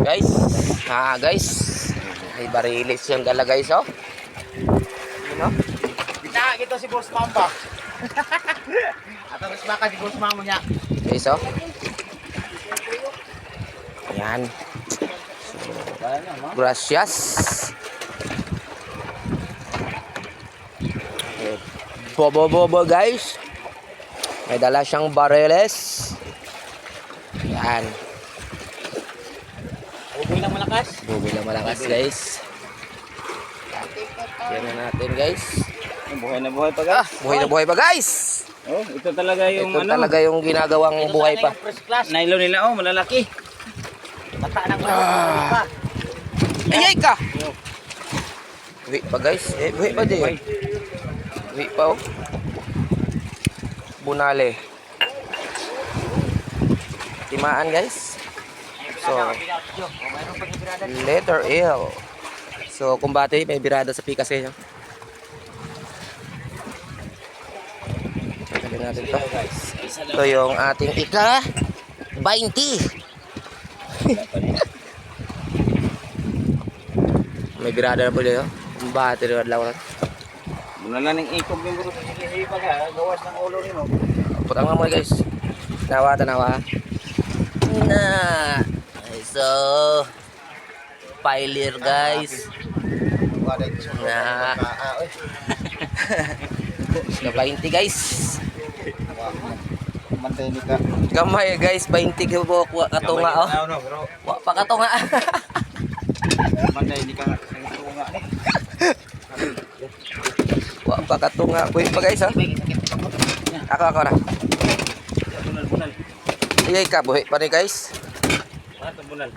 Guys, ah guys. Ay barilis yan dala guys oh. Yun oh. Kita kita si Boss Mamba. At ang baka si Boss Mamba niya. Guys oh. Yan. Gracias. Bobo bobo guys. May dala siyang bareles. Yan. Malakas. Bubi na malakas guys. Yan na natin guys. Buhay na buhay pa Ah, buhay na buhay pa guys. Oh, ito talaga yung Ito ano. talaga yung ginagawang buhay pa. First class. Nylon nila oh, malalaki. Bata ng Ah. Ayay ka! Buhay pa guys. Eh, buhay pa din. Buhay pa oh. Bunale. Timaan guys. So, letter L. So, kumbate, may birada sa pikas kayo. Sabihin natin to. Ito yung ating ika 20. May birada na po dito. Kumbate rin adlaw na. Muna lang ng ikog yung bro. Sige, ha, gawas ng ulo nino. Putang muna guys. Tanawa, tanawa. Na. So, piler guys. Na. Na 20 guys. Ni. Gamay guys, 20 ka po wa katunga oh. Wa pa katunga. Mantay ni ka. Ni. Wa pa katunga. Buhay pa guys oh. Ako ako bunal. Iyay ka, buhay pa rin guys. Mga tumbunan.